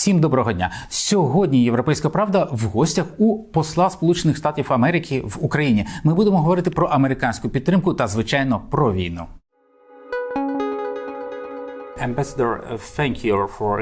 Всім доброго дня. Сьогодні Європейська правда в гостях у посла Сполучених Штатів Америки в Україні. Ми будемо говорити про американську підтримку та, звичайно, про війну.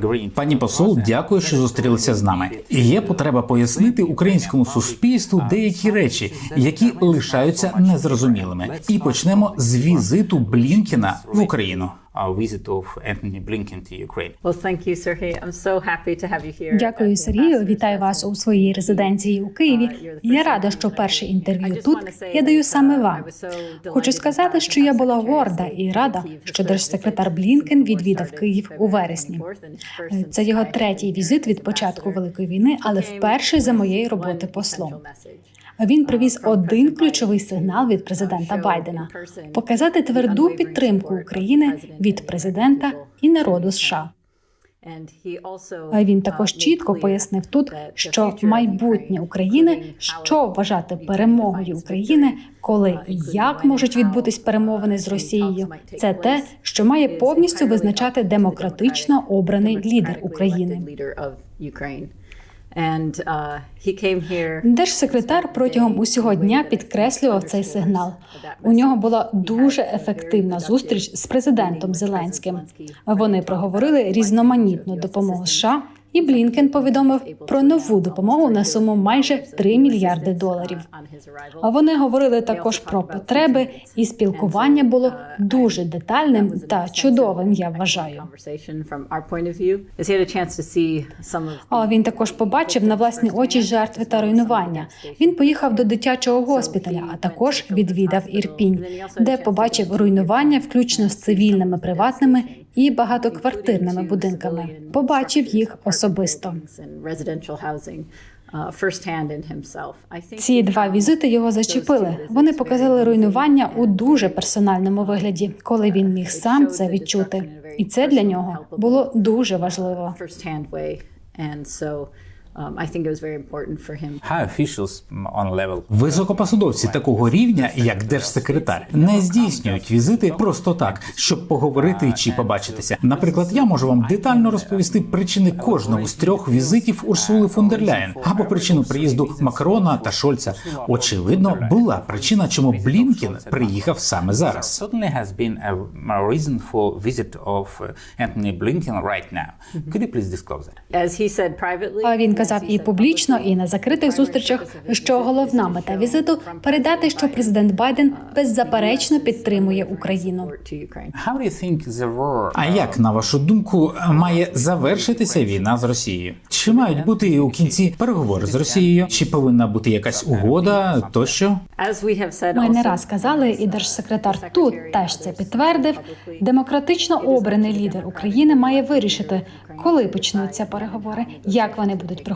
Agreeing. Пані посол, дякую, що зустрілися з нами. Є потреба пояснити українському суспільству деякі речі, які лишаються незрозумілими. І почнемо з візиту Блінкіна в Україну. Visit of Anthony Blinken to Ukraine. Well, thank you, Sergey. I'm so happy to have you here. Дякую, Сергію. Вітаю вас у своїй резиденції у Києві. Я рада, що перше інтерв'ю тут я даю саме вам. Хочу сказати, що я була горда і рада, що держсекретар Блінкен відвідав Київ у вересні. Це його третій візит від початку великої війни, але вперше за моєї роботи послом. Він привіз один ключовий сигнал від президента Байдена показати тверду підтримку України від президента і народу США. А він також чітко пояснив тут, що майбутнє України, що вважати перемогою України, коли і як можуть відбутись перемовини з Росією, це те, що має повністю визначати демократично обраний лідер України. Держсекретар протягом усього дня підкреслював цей сигнал. У нього була дуже ефективна зустріч з президентом Зеленським. Вони проговорили різноманітну допомогу США. І Блінкен повідомив про нову допомогу на суму майже 3 мільярди доларів. А вони говорили також про потреби, і спілкування було дуже детальним та чудовим. Я вважаю. А він також побачив на власні очі жертви та руйнування. Він поїхав до дитячого госпіталя, а також відвідав Ірпінь, де побачив руйнування, включно з цивільними, приватними і багатоквартирними будинками. Побачив їх особисто. Ці два візити його зачепили. Вони показали руйнування у дуже персональному вигляді, коли він міг сам це відчути, і це для нього було дуже важливо. Високопосадовці такого рівня, як держсекретар, не здійснюють візити просто так, щоб поговорити чи побачитися. Наприклад, я можу вам детально розповісти причини кожного з трьох візитів Урсули фон дер Ляєн або причину приїзду Макрона та Шольца. Очевидно, була причина, чому Блінкін приїхав саме зараз. Certainly has been a reason for visit of Anthony Blinken right now. Could you please disclose that? А він казав і публічно, і на закритих зустрічах, що головна мета візиту передати, що президент Байден беззаперечно підтримує Україну. А як на вашу думку має завершитися війна з Росією? Чи мають бути у кінці переговори з Росією? Чи повинна бути якась угода тощо? Ми не раз казали, і держсекретар тут теж це підтвердив. Демократично обраний лідер України має вирішити, коли почнуться переговори, як вони будуть проходити,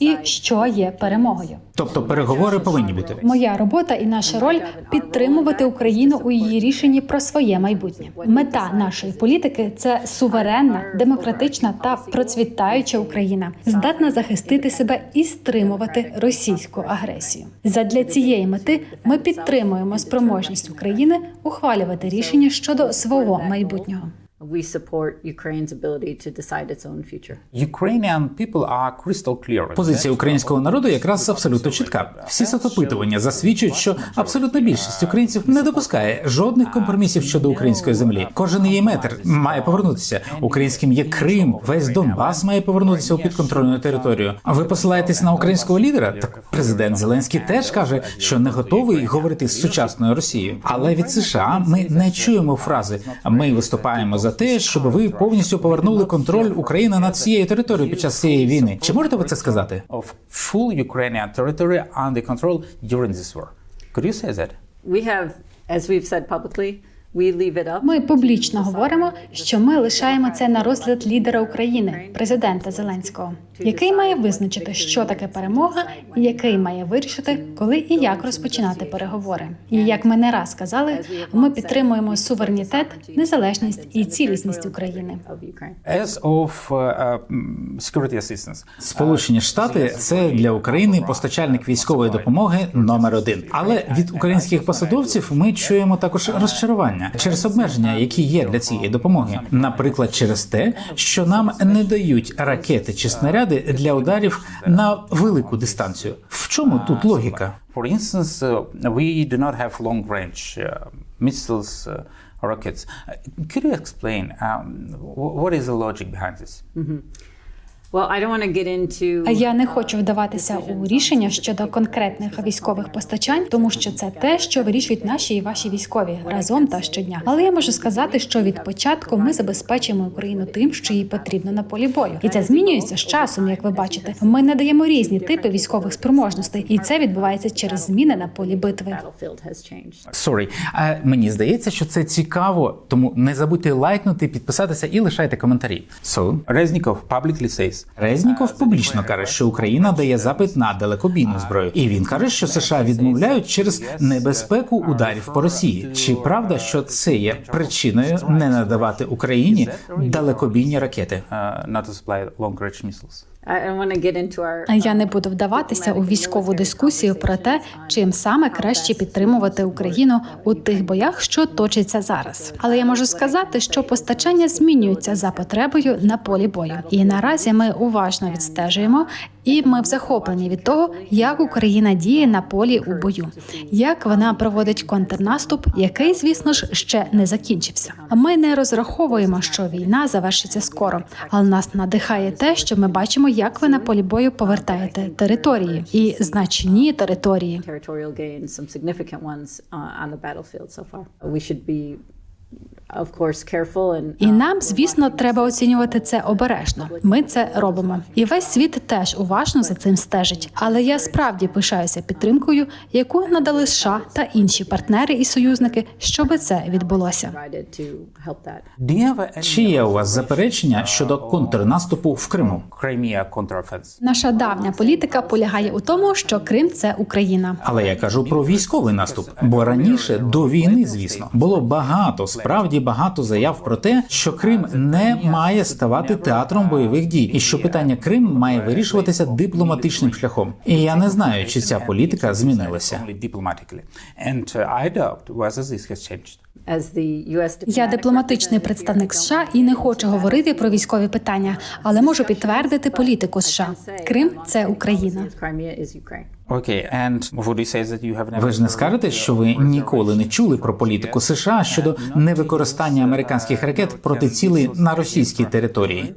і що є перемогою. Тобто переговори повинні бути. Моя робота і наша роль підтримувати Україну у її рішенні про своє майбутнє. Мета нашої політики це суверенна, демократична та процвітаюча Україна, здатна захистити себе і стримувати російську агресію. Задля цієї мети ми підтримуємо спроможність України ухвалювати рішення щодо свого майбутнього. We support Ukraine's ability to decide its own future. Ukrainian people are crystal clear. Позиція українського народу якраз абсолютно чітка. Всі соцопитування засвідчують, що абсолютна більшість українців не допускає жодних компромісів щодо української землі. Кожен її метр має повернутися. Українським є Крим, весь Донбас має повернутися у підконтрольну територію. А ви посилаєтесь на українського лідера? Так президент Зеленський теж каже, що не готовий говорити з сучасною Росією. Але від США ми не чуємо фрази. Ми виступаємо за те, щоб ви повністю повернули контроль України над цією територією під час цієї війни. Чи можете ви це сказати? Of full Ukrainian territory under control during this war. Could you say that? We have, as we've said publicly, Ми публічно говоримо, що ми лишаємо це на розгляд лідера України, президента Зеленського, який має визначити, що таке перемога, і який має вирішити, коли і як розпочинати переговори. І як ми не раз казали, ми підтримуємо суверенітет, незалежність і цілісність України. As of uh, security assistance. Сполучені Штати це для України постачальник військової допомоги номер один. Але від українських посадовців ми чуємо також розчарування. Фінансування через обмеження, які є для цієї допомоги, наприклад, через те, що нам не дають ракети чи снаряди для ударів на велику дистанцію. В чому тут логіка? For instance, uh, we do not have long range uh, missiles, uh, rockets. Could you explain um, what is the logic behind this? Well, я не хочу вдаватися у рішення щодо конкретних військових постачань, тому що це те, що вирішують наші і ваші військові разом та щодня. Але я можу сказати, що від початку ми забезпечуємо Україну тим, що їй потрібно на полі бою, і це змінюється з часом, як ви бачите. Ми надаємо різні типи військових спроможностей, і це відбувається через зміни на полі битви. Сорі, а мені здається, що це цікаво, тому не забудьте лайкнути, підписатися і лишайте коментарі. So, Reznikov publicly says Резніков публічно каже, що Україна дає запит на далекобійну зброю, і він каже, що США відмовляють через небезпеку ударів по Росії. Чи правда, що це є причиною не надавати Україні далекобійні ракети? uh, Я не буду вдаватися у військову дискусію про те, чим саме краще підтримувати Україну у тих боях, що точаться зараз. Але я можу сказати, що постачання змінюються за потребою на полі бою. І наразі ми уважно відстежуємо, і ми в захопленні від того, як Україна діє на полі у бою, як вона проводить контрнаступ, який, звісно ж, ще не закінчився. Ми не розраховуємо, що війна завершиться скоро, але нас надихає те, що ми бачимо, як ви на полі бою повертаєте території і значні території. І нам, звісно, треба оцінювати це обережно. Ми це робимо. І весь світ теж уважно за цим стежить. Але я справді пишаюся підтримкою, яку надали США та інші партнери і союзники, щоби це відбулося. Чи є у вас заперечення щодо контрнаступу в Криму? Counteroffensive? Наша давня політика полягає у тому, що Крим це Україна. Але я кажу про військовий наступ, бо раніше до війни, звісно, було багато, справді багато заяв про те, що Крим не має ставати театром бойових дій, і що питання Крим має вирішуватися дипломатичним шляхом. І я не знаю, чи ця політика змінилася. Я дипломатичний представник США і не хочу говорити про військові питання, але можу підтвердити політику США. Крим це Україна. Ви ж не скажете, що ви ніколи не чули про політику США щодо невикористання американських ракет проти цілей на російській території?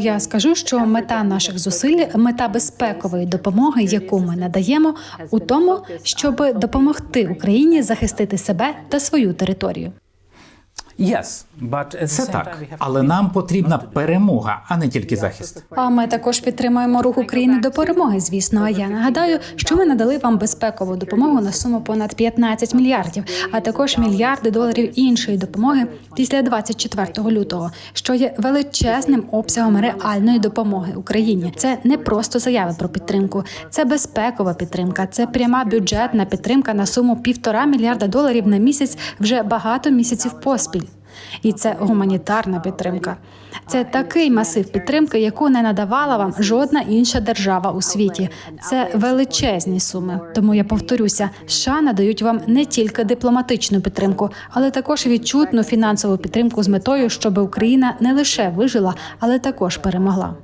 Я скажу, що мета наших зусиль, мета безпекової допомоги, яку ми надаємо, у тому, щоб допомогти Україні захистити себе та свою територію. Yes, but at the Це так, але нам потрібна перемога, а не тільки захист. А ми також підтримуємо рух України до перемоги. Звісно, а я нагадаю, що ми надали вам безпекову допомогу на суму понад 15 мільярдів, а також мільярди доларів іншої допомоги після 24 лютого, що є величезним обсягом реальної допомоги Україні. Це не просто заяви про підтримку, це безпекова підтримка, це пряма бюджетна підтримка на суму півтора мільярда доларів на місяць вже багато місяців поспіль. І це гуманітарна підтримка. Це такий масив підтримки, яку не надавала вам жодна інша держава у світі. Це величезні суми. Тому я повторюся, США надають вам не тільки дипломатичну підтримку, але також відчутну фінансову підтримку з метою, щоб Україна не лише вижила, але також перемогла.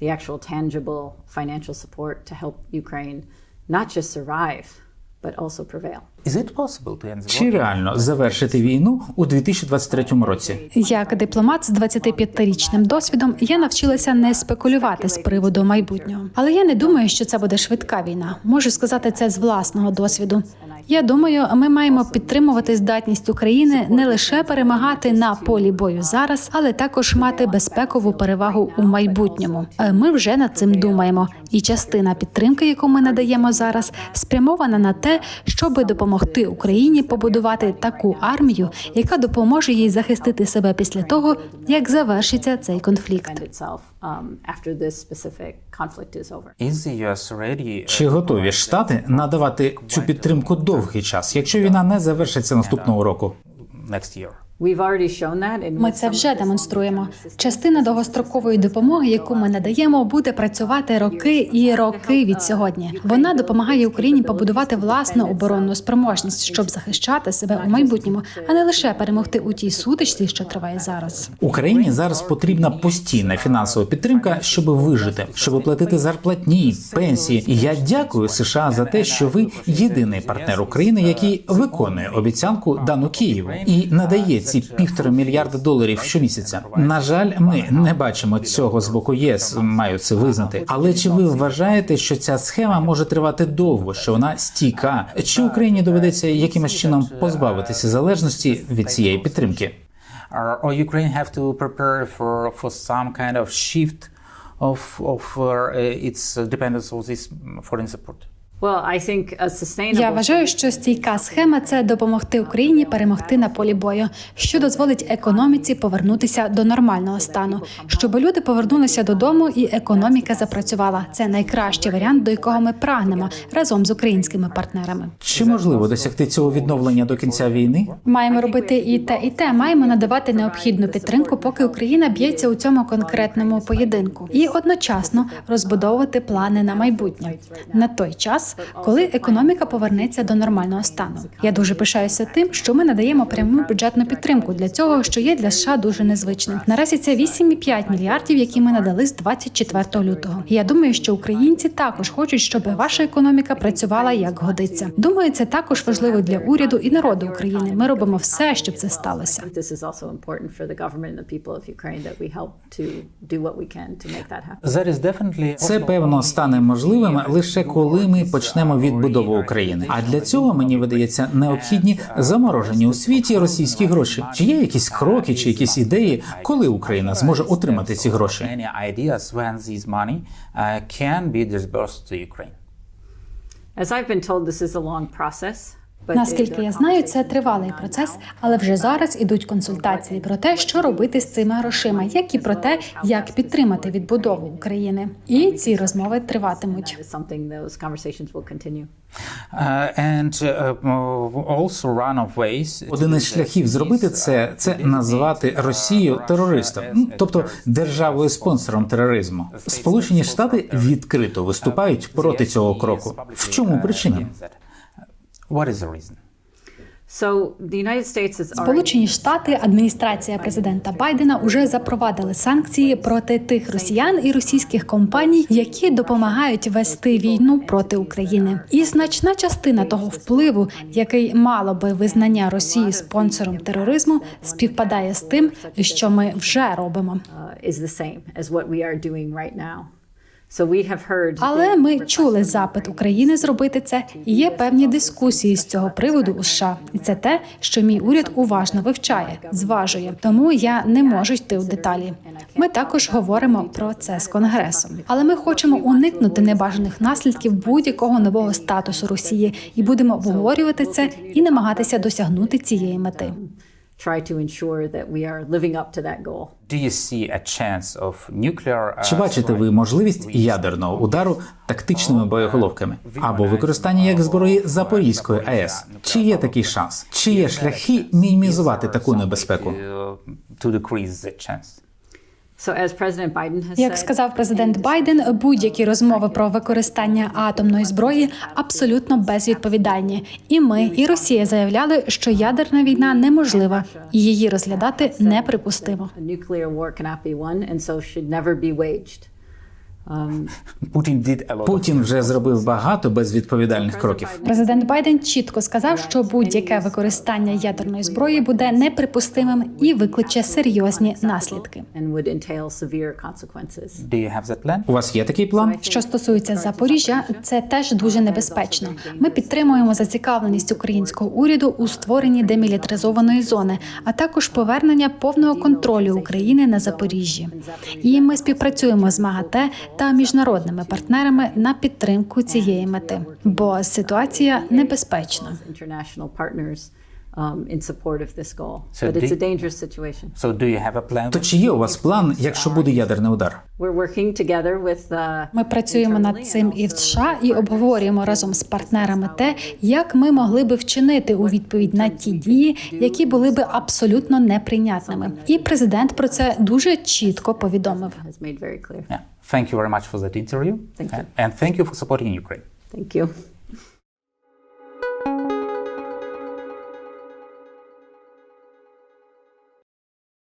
the actual tangible financial support to help Ukraine not just survive, but also prevail. Is it possible to end the Чи реально завершити війну у 2023 році? Як дипломат з 25-річним досвідом я навчилася не спекулювати з приводу майбутнього. Але я не думаю, що це буде швидка війна. Можу сказати це з власного досвіду. Я думаю, ми маємо підтримувати здатність України не лише перемагати на полі бою зараз, але також мати безпекову перевагу у майбутньому. Е, Ми вже над цим думаємо, і частина підтримки, яку ми надаємо зараз, спрямована на те, щоб допомогти Україні побудувати таку армію, яка допоможе їй захистити себе після того, як завершиться цей конфлікт. Um, uh, Чи готові штати надавати цю підтримку довгий час, якщо війна не завершиться наступного року? Next year? We've already shown that in Ми це вже демонструємо. Частина довгострокової допомоги, яку ми надаємо, буде працювати роки і роки від сьогодні. Вона допомагає Україні побудувати власну оборонну спроможність, щоб захищати себе у майбутньому, а не лише перемогти у тій сутичці, що триває зараз. Україні зараз потрібна постійна фінансова підтримка, щоб вижити, щоб платити зарплатні, пенсії. І я дякую США за те, що ви єдиний партнер України, який виконує обіцянку дану Києву і надає ці півтора мільярда доларів щомісяця. На жаль, ми не бачимо цього з боку ЄС. Маю це визнати. Але чи ви вважаєте, що ця схема може тривати довго? Що вона стійка? Чи Україні доведеться якимось чином позбавитися залежності від цієї підтримки? Or, Ukraine have to prepare for, for some kind of shift of, of uh, its dependence on this foreign support? Well, I think a sustainable Я вважаю, що стійка схема це допомогти Україні перемогти на полі бою, що дозволить економіці повернутися до нормального стану, щоб люди повернулися додому і економіка запрацювала. Це найкращий варіант, до якого ми прагнемо разом з українськими партнерами. Чи можливо досягти цього відновлення до кінця війни? Маємо робити і те, і те. Маємо надавати необхідну підтримку, поки Україна б'ється у цьому конкретному поєдинку, і одночасно розбудовувати плани на майбутнє на той час, коли економіка повернеться до нормального стану. Я дуже пишаюся тим, що ми надаємо пряму бюджетну підтримку для цього, що є для США дуже незвичним. Наразі це 8,5 мільярдів, які ми надали з 24 лютого. І Я думаю, що українці також хочуть, щоб ваша економіка працювала як годиться. Думаю, це також важливо для уряду і народу України. Ми робимо все, щоб це сталося. Definitely Це певно стане можливим лише коли ми почнемо відбудову України. А для цього мені видається необхідні заморожені у світі російські гроші. Чи є якісь кроки, чи якісь ідеї, коли Україна зможе отримати ці гроші? uh. As I've been told, this is a long process. Наскільки я знаю, це тривалий процес, але вже зараз ідуть консультації про те, що робити з цими грошима, як і про те, як підтримати відбудову України. І ці розмови триватимуть. One of ways Один із шляхів зробити це це назвати Росію терористом, Ну, тобто державою спонсором тероризму. Сполучені Штати відкрито виступають проти цього кроку. В чому причина? What is the reason? So the United States is already Сполучені Штати, адміністрація президента Байдена уже запровадили санкції проти тих росіян і російських компаній, які допомагають вести війну проти України. І значна частина того впливу, який мало би визнання Росії спонсором тероризму, співпадає з тим, що ми вже робимо. Але ми чули запит України зробити це, і є певні дискусії з цього приводу у США. І це те, що мій уряд уважно вивчає, зважує. Тому я не можу йти у деталі. Ми також говоримо про це з конгресом, але ми хочемо уникнути небажаних наслідків будь-якого нового статусу Росії і будемо обговорювати це і намагатися досягнути цієї мети. Try to ensure that we are living up to that goal. Do you see a chance of nuclear? uh, Чи бачите ви можливість ядерного удару тактичними боєголовками або використання як зброї Запорізької АЕС? Чи є такий шанс? Чи є шляхи мінімізувати таку небезпеку? to, to decrease the chance? Як сказав президент Байден, будь-які розмови про використання атомної зброї абсолютно безвідповідальні. І ми, і Росія заявляли, що ядерна війна неможлива, і її розглядати неприпустимо. Путін вже зробив багато безвідповідальних кроків. Президент Байден чітко сказав, що будь-яке використання ядерної зброї буде неприпустимим і викличе серйозні наслідки. У вас є такий план? Що стосується Запоріжжя, це теж дуже небезпечно. Ми підтримуємо зацікавленість українського уряду у створенні демілітаризованої зони, а також повернення повного контролю України на Запоріжжі. І ми співпрацюємо з МАГАТЕ та міжнародними партнерами на підтримку цієї мети, бо ситуація небезпечна. Um? То чи є у вас план, якщо буде ядерний удар? Uh, Ми працюємо над цим і в США і обговорюємо разом з партнерами те, як ми могли би вчинити у відповідь на ті дії, які були би абсолютно неприйнятними. І президент про це дуже чітко повідомив. Has made very clear. Yeah. Thank you very much for that interview. Thank you. And thank you for supporting Ukraine. Thank you.